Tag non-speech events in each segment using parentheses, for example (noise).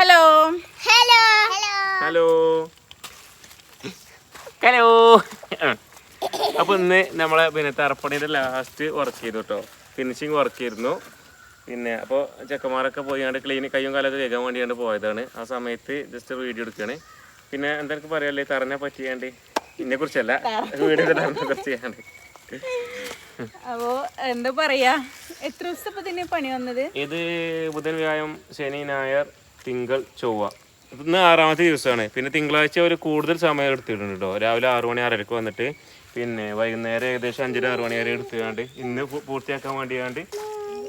Hello hello hello hello അപ്പൊ അപ്പോൾ ഇന്ന് നമ്മളെ പിന്നെ തറപ്പണിയുടെ ലാസ്റ്റ് വർക്ക് ചെയ്തു കേട്ടോ ഫിനിഷിങ് വർക്ക് ചെയ്തിരുന്നു. പിന്നെ അപ്പോൾ ചെക്കന്മാരൊക്കെ പോയാണ്ട് ക്ലീൻ കയ്യും കാലൊക്കെ കേൾക്കാൻ വേണ്ടിയാണ് പോയതാണ്. ആ സമയത്ത് ജസ്റ്റ് വീഡിയോ എടുക്കുകയാണ് പിന്നെ എന്തൊക്കെ പറയാല്ലേ തറനെ പറ്റിയാണ്ട് ഇതിനെ കുറിച്ചല്ല. വീഡിയോ തറനെ കുറിച്ച് ചെയ്യാണ്ട് അപ്പോ എന്താ പറയാ? എത്ര ദിവസം ഇപ്പൊ ഇതിന് പണി വന്നത്? ഇത് ബുധൻ വ്യാഴം ശനി ഞായർ തിങ്കൾ ചൊവ്വ. ഇന്ന് ആറാമത്തെ ദിവസമാണ്. പിന്നെ തിങ്കളാഴ്ച ഒരു കൂടുതൽ സമയം എടുത്തിട്ടുണ്ട് കേട്ടോ രാവിലെ ആറു മണി ആറരക്ക് വന്നിട്ട്. പിന്നെ വൈകുന്നേരം ഏകദേശം അഞ്ചര ആറു മണി വരെ എടുത്തുകൊണ്ട് ഇന്ന് പൂർത്തിയാക്കാൻ വേണ്ടിയാണ്ട്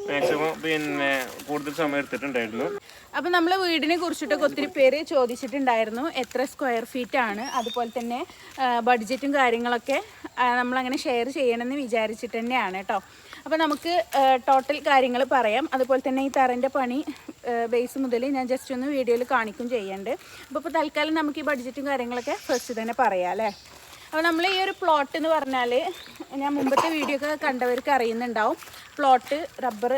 മാക്സിമം പിന്നെ കൂടുതൽ സമയം എടുത്തിട്ടുണ്ടായിരുന്നു. അപ്പൊ നമ്മൾ വീടിനെ കുറിച്ചിട്ടൊക്കെ ഒത്തിരി പേര് ചോദിച്ചിട്ടുണ്ടായിരുന്നു. എത്ര സ്ക്വയർ ഫീറ്റ് ആണ്. അതുപോലെ തന്നെ ബഡ്ജറ്റും കാര്യങ്ങളൊക്കെ നമ്മളങ്ങനെ ഷെയർ ചെയ്യണമെന്ന് വിചാരിച്ചിട്ട് തന്നെയാണ് കേട്ടോ അപ്പോൾ നമുക്ക് ടോട്ടൽ കാര്യങ്ങൾ പറയാം. അതുപോലെ തന്നെ ഈ തറന്റെ പണി ബേസ് മുതൽ ഞാൻ ജസ്റ്റ് ഒന്ന് വീഡിയോയിൽ കാണിക്കും ചെയ്യേണ്ടത് അപ്പോൾ ഇപ്പോൾ തൽക്കാലം നമുക്ക് ഈ ബഡ്ജറ്റും കാര്യങ്ങളൊക്കെ ഫസ്റ്റ് തന്നെ പറയാം അല്ലേ? അപ്പോൾ നമ്മൾ ഈ ഒരു പ്ലോട്ട് എന്ന് പറഞ്ഞാൽ ഞാൻ മുമ്പത്തെ വീഡിയോ ഒക്കെ കണ്ടവർക്ക് അറിയുന്നുണ്ടാവും. പ്ലോട്ട് റബ്ബർ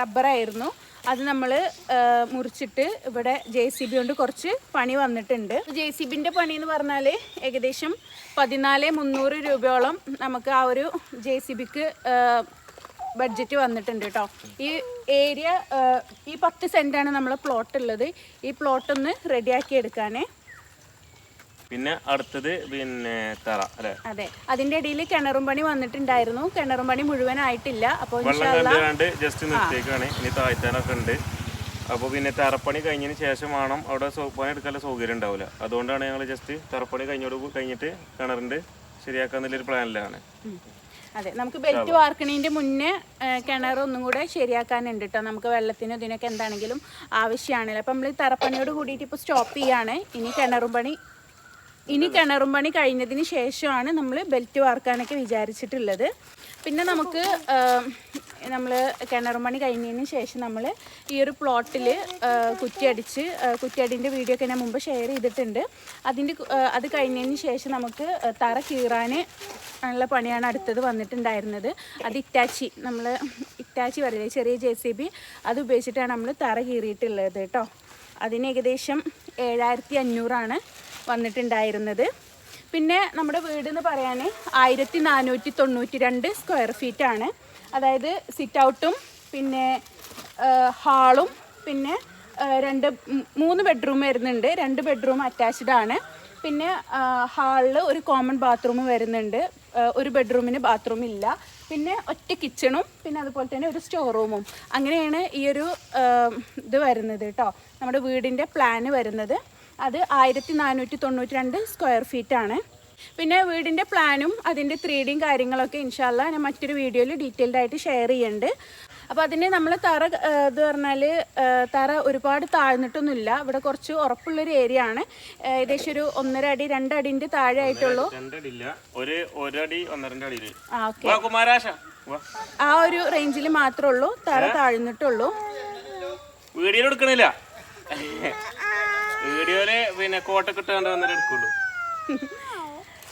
റബ്ബറായിരുന്നു അത് നമ്മൾ മുറിച്ചിട്ട് ഇവിടെ ജെ സി ബി കൊണ്ട് കുറച്ച് പണി വന്നിട്ടുണ്ട്. ജെ സി ബിന്റെ പണി എന്ന് പറഞ്ഞാൽ ഏകദേശം പതിനാല് മുന്നൂറ് രൂപയോളം നമുക്ക് ആ ഒരു ജെ സി ബിക്ക് ബഡ്ജറ്റ് വന്നിട്ടുണ്ട് കേട്ടോ ഈ ഏരിയ ഈ പത്ത് സെന്റാണ് നമ്മൾ പ്ലോട്ട് ഉള്ളത് ഈ പ്ലോട്ടൊന്ന് റെഡിയാക്കി എടുക്കാനേ പിന്നെ അടുത്തത് പിന്നെ തറ അല്ലെ? അതെ. അതിന്റെ ഇടയിൽ കിണറും പണി വന്നിട്ടുണ്ടായിരുന്നു. കിണറും പണി മുഴുവനായിട്ടില്ല. അപ്പോൾ വെള്ളം കണ്ടുകാണ്ട് ജസ്റ്റ് നിർത്തിയേക്കാണ്. ഇനി താഴ്ത്താനൊക്കെ ഉണ്ട്. അപ്പോൾ പിന്നെ തറപ്പണി കഴിഞ്ഞതിന് ശേഷം വേണം അവിടെ പണി എടുക്കാനുള്ള സൗകര്യം ഉണ്ടാവില്ല. അതുകൊണ്ടാണ് ഞങ്ങൾ ജസ്റ്റ് തറപ്പണി കഴിഞ്ഞോട് കഴിഞ്ഞിട്ട് കിണറിന്റെ ശരിയാക്കാന്നുള്ളൊരു പ്ലാനിലാണ്. അതെ. നമുക്ക് ബെൽറ്റ് വാർക്കണീന്റെ മുന്നേ കിണർ ഒന്നും കൂടെ ശരിയാക്കാനുണ്ട് കേട്ടോ നമുക്ക് വെള്ളത്തിനും ഇതിനൊക്കെ എന്താണെങ്കിലും ആവശ്യമാണല്ലോ അപ്പം നമ്മൾ തറപ്പണിയോട് കൂടിയിട്ട് ഇപ്പോൾ സ്റ്റോപ്പ് ചെയ്യാണ്. ഇനി കിണറും പണി ഇനി കിണറും പണി കഴിഞ്ഞതിന് ശേഷമാണ് നമ്മൾ ബെൽറ്റ് വാർക്കാനൊക്കെ വിചാരിച്ചിട്ടുള്ളത്. പിന്നെ നമുക്ക് നമ്മൾ കിണറും പണി കഴിഞ്ഞതിന് ശേഷം നമ്മൾ ഈ ഒരു പ്ലോട്ടിൽ കുറ്റിയടിച്ച് കുറ്റിയടിന്റെ വീഡിയോ ഒക്കെ ഞാൻ മുമ്പ് ഷെയർ ചെയ്തിട്ടുണ്ട്. അതിന്റെ അത് കഴിഞ്ഞതിന് ശേഷം നമുക്ക് തറ കീറാൻ ഉള്ള പണിയാണ് അടുത്തത് വന്നിട്ടുണ്ടായിരുന്നത്. അത് ഇറ്റാച്ചി നമ്മൾ ഇറ്റാച്ചി പറയുന്നത് ചെറിയ ജെ സി ബി അത് ഉപയോഗിച്ചിട്ടാണ് നമ്മൾ തറ കീറിയിട്ടുള്ളത് കേട്ടോ. അതിന് ഏകദേശം ഏഴായിരത്തി അഞ്ഞൂറാണ്. വന്നിട്ടുണ്ടായിരുന്നത്. പിന്നെ നമ്മുടെ വീട് എന്ന് പറയാൻ ആയിരത്തി നാനൂറ്റി തൊണ്ണൂറ്റി രണ്ട് സ്ക്വയർ ഫീറ്റ് ആണ് അതായത് സിറ്റ് ഔട്ടും പിന്നെ ഹാളും പിന്നെ രണ്ട് മൂന്ന് ബെഡ്റൂം വരുന്നുണ്ട്. രണ്ട് ബെഡ്റൂം അറ്റാച്ച്ഡ് ആണ്. പിന്നെ ഹാളിൽ ഒരു കോമൺ ബാത്റൂം വരുന്നുണ്ട്. ഒരു ബെഡ്റൂമിന് ബാത്റൂം ഇല്ല. പിന്നെ ഒറ്റ കിച്ചണും പിന്നെ അതുപോലെ തന്നെ ഒരു സ്റ്റോർ റൂമും അങ്ങനെയാണ് ഈ ഒരു ഇത് വരുന്നത് കേട്ടോ നമ്മുടെ വീടിന്റെ പ്ലാന് വരുന്നത്. അത് ആയിരത്തി നാനൂറ്റി തൊണ്ണൂറ്റി രണ്ട് സ്ക്വയർ ഫീറ്റ് ആണ് പിന്നെ വീടിന്റെ പ്ലാനും അതിന്റെ ത്രീ ഡിയും കാര്യങ്ങളൊക്കെ ഇൻഷാല്ല ഞാൻ മറ്റൊരു വീഡിയോയിൽ ഡീറ്റെയിൽഡ് ആയിട്ട് ഷെയർ ചെയ്യുന്നുണ്ട്. അപ്പോൾ അതിന് നമ്മൾ തറ ഇത് പറഞ്ഞാൽ തറ ഒരുപാട് താഴ്ന്നിട്ടൊന്നുമില്ല. ഇവിടെ കുറച്ച് ഉറപ്പുള്ളൊരു ഏരിയ ആണ്. ഏകദേശം ഒരു ഒന്നര അടി രണ്ടടിന്റെ താഴെ ആയിട്ടുള്ളൂ ഒരു ഒരടി ആ ഓക്കെ. ആ ഒരു റേഞ്ചിൽ മാത്രമേ ഉള്ളൂ. തറ താഴ്ന്നിട്ടുള്ളൂ. വീഡിയോ എടുക്കണില്ല. വീഡിയോയിൽ പിന്നെ കോട്ടൊക്കെ ഇട്ടാണ്ട് വന്നിട്ട് എടുക്കുള്ളൂ.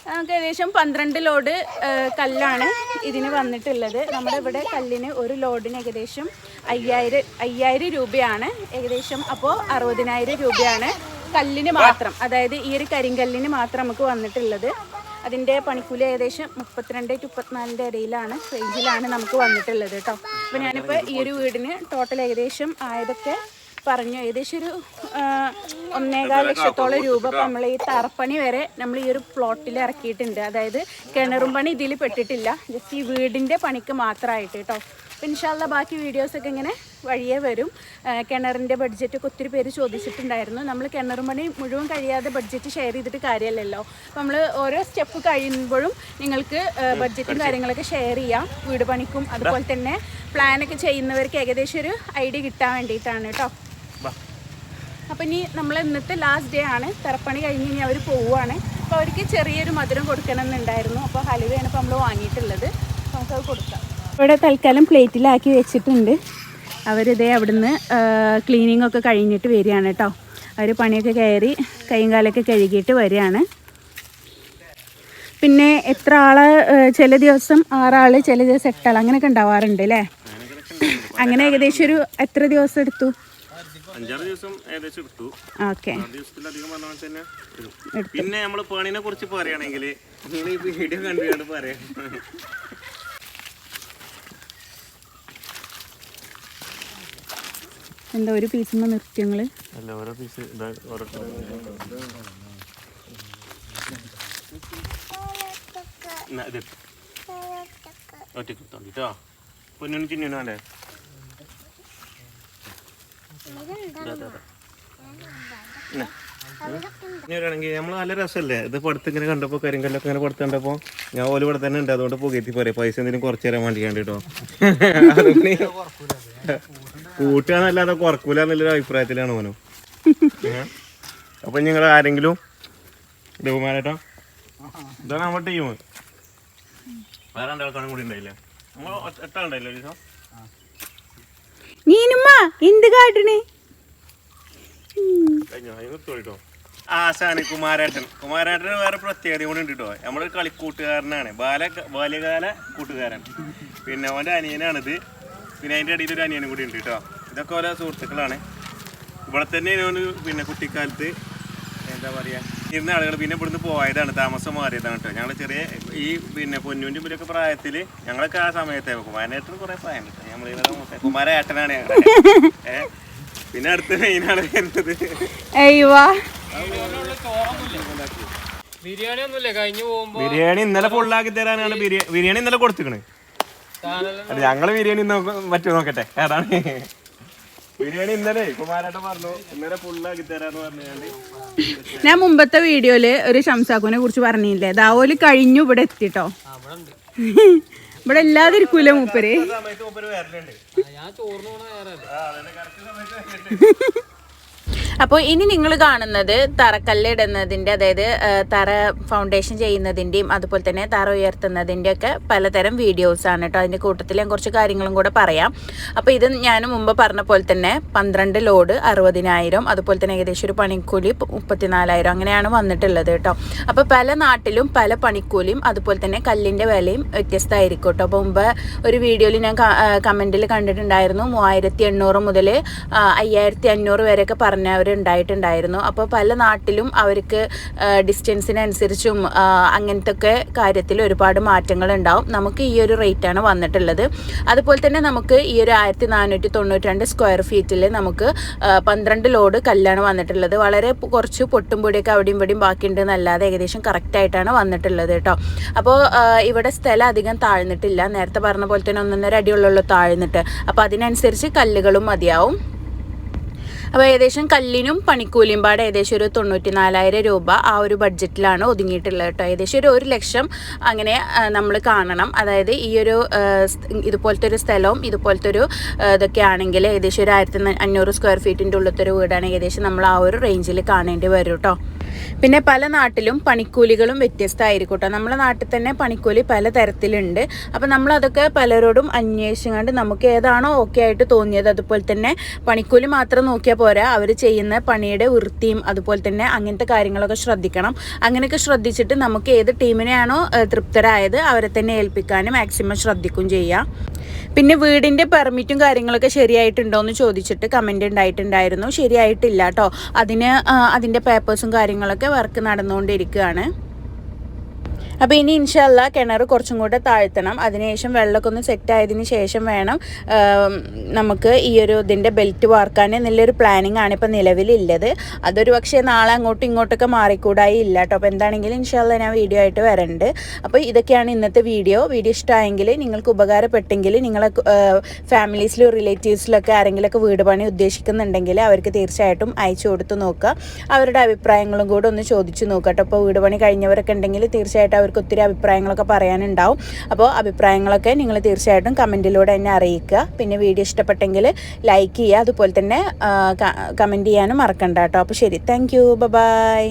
നമുക്ക് ഏകദേശം പന്ത്രണ്ട് ലോഡ് കല്ലാണ് ഇതിന് വന്നിട്ടുള്ളത്. നമ്മുടെ ഇവിടെ കല്ലിന് ഒരു ലോഡിന് ഏകദേശം അയ്യായിരം അയ്യായിരം രൂപയാണ്. ഏകദേശം അപ്പോൾ അറുപതിനായിരം രൂപയാണ് കല്ലിന് മാത്രം. അതായത് ഈ ഒരു കരിങ്കല്ലിന് മാത്രം നമുക്ക് വന്നിട്ടുള്ളത്. അതിന്റെ പണിക്കൂലി ഏകദേശം മുപ്പത്തിരണ്ട് ടു മുപ്പത്തിനാലിന്റെ ഇടയിലാണ് റേഞ്ചിലാണ് നമുക്ക് വന്നിട്ടുള്ളത് കേട്ടോ. അപ്പോൾ ഞാനിപ്പോൾ ഈ ഒരു വീടിന് ടോട്ടൽ ഏകദേശം ആയതൊക്കെ പറഞ്ഞു. ഏകദേശം ഒരു ഒന്നേകാൽ ലക്ഷത്തോളം രൂപ നമ്മൾ ഈ തറപ്പണി വരെ നമ്മൾ ഈ ഒരു പ്ലോട്ടിൽ ഇറക്കിയിട്ടുണ്ട്. അതായത് കിണറും പണി ഇതിൽ പെട്ടിട്ടില്ല. ജസ്റ്റ് ഈ വീടിന്റെ പണിക്ക് മാത്രമായിട്ട് കേട്ടോ അപ്പം ഇൻഷാല്ല ബാക്കി വീഡിയോസൊക്കെ ഇങ്ങനെ വഴിയേ വരും. കിണറിന്റെ ബഡ്ജറ്റൊക്കെ ഒത്തിരി പേര് ചോദിച്ചിട്ടുണ്ടായിരുന്നു. നമ്മൾ കിണറും പണി മുഴുവൻ കഴിയാതെ ബഡ്ജറ്റ് ഷെയർ ചെയ്തിട്ട് കാര്യമല്ലല്ലോ അപ്പം നമ്മൾ ഓരോ സ്റ്റെപ്പ് കഴിയുമ്പോഴും നിങ്ങൾക്ക് ബഡ്ജറ്റും കാര്യങ്ങളൊക്കെ ഷെയർ ചെയ്യാം. വീട് പണിക്കും അതുപോലെ തന്നെ പ്ലാനൊക്കെ ചെയ്യുന്നവർക്ക് ഏകദേശം ഒരു ഐഡിയ കിട്ടാൻ വേണ്ടിയിട്ടാണ് കേട്ടോ അപ്പം ഇനി നമ്മൾ ഇന്നത്തെ ലാസ്റ്റ് ഡേ ആണ്. തറപ്പണി കഴിഞ്ഞ് ഇനി അവർ പോവുകയാണ് അപ്പോൾ അവർക്ക് ചെറിയൊരു മധുരം കൊടുക്കണം എന്നുണ്ടായിരുന്നു അപ്പോൾ ഹലുവയാണ് ഇപ്പോൾ നമ്മൾ വാങ്ങിയിട്ടുള്ളത്. നമുക്കത് കൊടുക്കാം. ഇവിടെ തൽക്കാലം പ്ലേറ്റിലാക്കി വെച്ചിട്ടുണ്ട്. അവരിതേ അവിടുന്ന് ക്ലീനിങ് ഒക്കെ കഴിഞ്ഞിട്ട് വരികയാണ് കേട്ടോ അവർ പണിയൊക്കെ കയറി കൈയും കാലൊക്കെ കഴുകിയിട്ട് വരികയാണ്. പിന്നെ എത്ര ആൾ ചില ദിവസം ആറാൾ ചില ദിവസം എട്ടാൾ അങ്ങനെയൊക്കെ ഉണ്ടാവാറുണ്ട് അല്ലേ അങ്ങനെ ഏകദേശം ഒരു എത്ര ദിവസം എടുത്തു? അഞ്ചാറ് ദിവസം ഏകദേശം എടുത്തു. ഓക്കെ. ആറ് ദിവസത്തിലധികം പറഞ്ഞ പോലെ തന്നെ പിന്നെ നമ്മൾ പണിനെ കുറിച്ച് പറയുകയാണെങ്കിൽ നിങ്ങൾ ഈ വീഡിയോ കണ്ടുകൊണ്ട് പറയാം. എന്താ ഒരു പീസ് നിർത്തിയങ്ങൾ അല്ല ഓരോ പീസ് ഇതാ ഓരോ ഒറ്റ കുത്തോണ്ടിട്ടോ പൊന്നിനും ചിന്നിനും അല്ലേ ഞാനാണെങ്കിൽ നമ്മൾ നല്ല രസമല്ലേ? ഇത് പടുത്ത് ഇങ്ങനെ കണ്ടപ്പോൾ കരിങ്കല്ലൊക്കെ ഇങ്ങനെ പടുത്ത് കണ്ടപ്പോൾ ഞാൻ ഓൽ ഇവിടെ തന്നെ ഉണ്ട്. അതുകൊണ്ട് പുകയത്തി പറയാം പൈസ എന്തെങ്കിലും കുറച്ച് തരാൻ വേണ്ടി കേട്ടോ. കൂട്ടുകയെന്നല്ലാതെ കുറക്കൂല എന്നുള്ളൊരു അഭിപ്രായത്തിലാണ് മോനോ അപ്പൊ നിങ്ങൾ ആരെങ്കിലും ബഹുമാനേട്ടോ ഇതാണ് നമ്മുടെ ടീം. വേറെ രണ്ടാൾക്കാരും കൂടി ഉണ്ടായില്ലേ? നമ്മൾ ഒറ്റ ദിവസം? നീനുമ്മ എന്ത് കാട്ടണേ? ആശാന് കുമാരേട്ടൻ. കുമാരേട്ടന് വേറെ പ്രത്യേകത കൂടി ഉണ്ട് കേട്ടോ നമ്മളൊരു കളിക്കൂട്ടുകാരനാണ്. ബാല ബാല്യകാല കൂട്ടുകാരൻ. പിന്നെ അവന്റെ അനിയനാണിത്. പിന്നെ അതിന്റെ ഇടയിൽ ഒരു അനിയനും കൂടി ഉണ്ട് കേട്ടോ ഇതൊക്കെ ഓരോ സുഹൃത്തുക്കളാണ്. ഇവിടെ തന്നെ ഇവന് പിന്നെ കുട്ടിക്കാലത്ത് എന്താ പറയുക ഇരുന്ന ആളുകൾ പിന്നെ ഇവിടുന്ന് പോയതാണ്. താമസം മാറിയതാണ് കേട്ടോ ഞങ്ങൾ ചെറിയ ഈ പിന്നെ പൊന്നൂന്റെ ഇവരൊക്കെ പ്രായത്തിൽ ഞങ്ങളൊക്കെ ആ സമയത്തെ കുമാരേട്ടന് കുറേ പ്രായം കേട്ടോ കുമാരേട്ടനാണ് പിന്നെ അടുത്ത മെയിനാണ് വരുന്നത്. ബിരിയാണി ഇന്നലെ ഫുള്ളാക്കി തരാനാണ് ബിരിയാണി ഇന്നലെ കൊടുത്തിക്കണ്. അത് ഞങ്ങൾ ബിരിയാണി പറ്റുമോ നോക്കട്ടെ ഏതാണ്? ബിരിയാണി ഇന്നലെ കുമാരേട്ടൻ പറഞ്ഞു ഇന്നലെ ഫുള്ളാക്കി തരാന്ന് പറഞ്ഞാണ്ട് ഞാൻ മുമ്പത്തെ വീഡിയോയിൽ ഒരു ഷംസാക്കുനെ കുറിച്ച് പറഞ്ഞില്ലേ? ദാവോൽ കഴിഞ്ഞു ഇവിടെ എത്തിട്ടോ. (laughs) ഇവിടെ ഇല്ലാതിരിക്കൂല മൂപ്പര്? ഞാൻ ചോറിന് പോണ നേരം (laughs) ആ അതന്നെ കറക്റ്റ് സമയത്ത് വരലുണ്ട് അപ്പോൾ ഇനി നിങ്ങൾ കാണുന്നത് തറക്കല്ലിടുന്നതിന്റെ അതായത് തറ ഫൗണ്ടേഷൻ ചെയ്യുന്നതിന്റെയും അതുപോലെ തന്നെ തറ ഉയർത്തുന്നതിന്റെ ഒക്കെ പലതരം വീഡിയോസ് ആണ് കേട്ടോ. അതിന്റെ കൂട്ടത്തിൽ ഞാൻ കുറച്ച് കാര്യങ്ങളും കൂടെ പറയാം. അപ്പോൾ ഇത് ഞാൻ മുമ്പ് പറഞ്ഞ പോലെ തന്നെ പന്ത്രണ്ട് ലോഡ് അറുപതിനായിരം അതുപോലെ തന്നെ ഏകദേശം ഒരു പണിക്കൂലി മുപ്പത്തിനാലായിരം അങ്ങനെയാണ് വന്നിട്ടുള്ളത് കേട്ടോ. അപ്പോൾ പല നാട്ടിലും പല പണിക്കൂലിയും അതുപോലെ തന്നെ കല്ലിന്റെ വിലയും വ്യത്യസ്തമായിരിക്കും കേട്ടോ. അപ്പോൾ മുമ്പ് ഒരു വീഡിയോയിൽ ഞാൻ കമന്റിൽ കണ്ടിട്ടുണ്ടായിരുന്നു മൂവായിരത്തി എണ്ണൂറ് മുതൽ അയ്യായിരത്തി അഞ്ഞൂറ് വരെയൊക്കെ പറഞ്ഞവരുണ്ടായിട്ടുണ്ടായിരുന്നു അപ്പോൾ പല നാട്ടിലും അവർക്ക് ഡിസ്റ്റൻസിനനുസരിച്ചും അങ്ങനത്തെ ഒക്കെ കാര്യത്തിൽ ഒരുപാട് മാറ്റങ്ങൾ ഉണ്ടാവും നമുക്ക് ഈ ഒരു റേറ്റാണ് വന്നിട്ടുള്ളത്. അതുപോലെ തന്നെ നമുക്ക് ഈ ഒരു ആയിരത്തി നാനൂറ്റി തൊണ്ണൂറ്റി രണ്ട് സ്ക്വയർ ഫീറ്റിൽ നമുക്ക് പന്ത്രണ്ട് ലോഡ് കല്ലാണ് വന്നിട്ടുള്ളത്. വളരെ കുറച്ച് പൊട്ടും പൊടിയൊക്കെ അവിടെയും ഇവിടെയും എന്നല്ലാതെ ഏകദേശം കറക്റ്റായിട്ടാണ് വന്നിട്ടുള്ളത് കേട്ടോ. അപ്പോൾ ഇവിടെ സ്ഥലം അധികം താഴ്ന്നിട്ടില്ല. നേരത്തെ പറഞ്ഞ പോലെ തന്നെ ഒന്നൊന്നര അടിയുള്ളൂ താഴ്ന്നിട്ട്. അപ്പോൾ അതിനനുസരിച്ച് കല്ലുകളും മതിയാവും. അപ്പോൾ ഏകദേശം കല്ലിനും പണിക്കൂലിയും പാടെ ഏകദേശം ഒരു തൊണ്ണൂറ്റി നാലായിരം രൂപ ആ ഒരു ബഡ്ജറ്റിലാണ് ഒതുങ്ങിയിട്ടുള്ളത് കേട്ടോ. ഏകദേശം ഒരു ഒരു ലക്ഷം അങ്ങനെ നമ്മൾ കാണണം. അതായത് ഈ ഒരു ഇതുപോലത്തെ ഒരു സ്ഥലവും ഇതുപോലത്തെ ഒരു ഇതൊക്കെ ആണെങ്കിൽ ഏകദേശം ഒരു ആയിരത്തി അഞ്ഞൂറ് സ്ക്വയർ ഫീറ്റിന്റെ ഉള്ളത്തെ ഒരു വീടാണ് ഏകദേശം നമ്മൾ ആ ഒരു റേഞ്ചിൽ കാണേണ്ടി വരും കേട്ടോ. പിന്നെ പല നാട്ടിലും പണിക്കൂലികളും വ്യത്യസ്തമായിരിക്കും നമ്മുടെ നാട്ടിൽ തന്നെ പണിക്കൂലി പലതരത്തിലുണ്ട് അപ്പം നമ്മളതൊക്കെ പലരോടും അന്വേഷിച്ചുകൊണ്ട് നമുക്ക് ഏതാണോ ഓക്കെ ആയിട്ട് തോന്നിയത് അതുപോലെ തന്നെ പണിക്കൂലി മാത്രം നോക്കിയാൽ പോരാ. അവർ ചെയ്യുന്ന പണിയുടെ വൃത്തിയും അതുപോലെ തന്നെ അങ്ങനത്തെ കാര്യങ്ങളൊക്കെ ശ്രദ്ധിക്കണം. അങ്ങനെയൊക്കെ ശ്രദ്ധിച്ചിട്ട് നമുക്ക് ഏത് ടീമിനെയാണോ തൃപ്തരായത് അവരെ തന്നെ ഏൽപ്പിക്കാനും മാക്സിമം ശ്രദ്ധിക്കും ചെയ്യാം. പിന്നെ വീടിന്റെ പെർമിറ്റും കാര്യങ്ങളൊക്കെ ശരിയായിട്ടുണ്ടോ എന്ന് ചോദിച്ചിട്ട് കമന്റ് ഉണ്ടായിട്ടുണ്ടായിരുന്നു. ശരിയായിട്ടില്ല കേട്ടോ. അതിന് അതിന്റെ പേപ്പേഴ്സും കാര്യങ്ങളൊക്കെ വർക്ക് നടന്നുകൊണ്ടിരിക്കുകയാണ്. അപ്പോൾ ഇനി ഇൻഷല്ല കിണർ കുറച്ചും കൂടെ താഴ്ത്തണം. അതിനുശേഷം വെള്ളമൊക്കെ ഒന്ന് സെറ്റ് ആയതിന് ശേഷം വേണം നമുക്ക് ഈ ഒരു ഇതിന്റെ ബെൽറ്റ് വാർക്കാൻ എന്നുള്ളൊരു പ്ലാനിങ് ആണ് ഇപ്പോൾ നിലവിലുള്ളത്. അതൊരു പക്ഷേ നാളെ അങ്ങോട്ടും ഇങ്ങോട്ടൊക്കെ മാറിക്കൂടായി ഇല്ല കേട്ടോ. അപ്പോൾ എന്താണെങ്കിലും ഇൻഷല്ല ഞാൻ വീഡിയോ ആയിട്ട് വരണ്ട്. അപ്പോൾ ഇതൊക്കെയാണ് ഇന്നത്തെ വീഡിയോ വീഡിയോ ഇഷ്ടമായെങ്കിൽ നിങ്ങൾക്ക് ഉപകാരപ്പെട്ടെങ്കിൽ നിങ്ങളെ ഫാമിലീസിലും റിലേറ്റീവ്സിലൊക്കെ ആരെങ്കിലുമൊക്കെ വീട് പണി ഉദ്ദേശിക്കുന്നുണ്ടെങ്കിൽ അവർക്ക് തീർച്ചയായിട്ടും അയച്ചു കൊടുത്ത് നോക്കുക. അവരുടെ അഭിപ്രായങ്ങളും കൂടെ ഒന്ന് ചോദിച്ചു നോക്കുക കേട്ടോ. അപ്പോൾ വീട് പണി കഴിഞ്ഞവരൊക്കെ ഉണ്ടെങ്കിൽ തീർച്ചയായിട്ടും അവർക്ക് ഒത്തിരി അഭിപ്രായങ്ങളൊക്കെ പറയാനുണ്ടാവും. അപ്പോൾ അഭിപ്രായങ്ങളൊക്കെ നിങ്ങൾ തീർച്ചയായിട്ടും കമന്റിലൂടെ എന്നെ അറിയിക്കുക. പിന്നെ വീഡിയോ ഇഷ്ടപ്പെട്ടെങ്കിൽ ലൈക്ക് ചെയ്യുക. അതുപോലെ തന്നെ കമന്റ് ചെയ്യാനും മറക്കണ്ട കേട്ടോ. അപ്പോൾ ശരി. Thank you. ബൈ.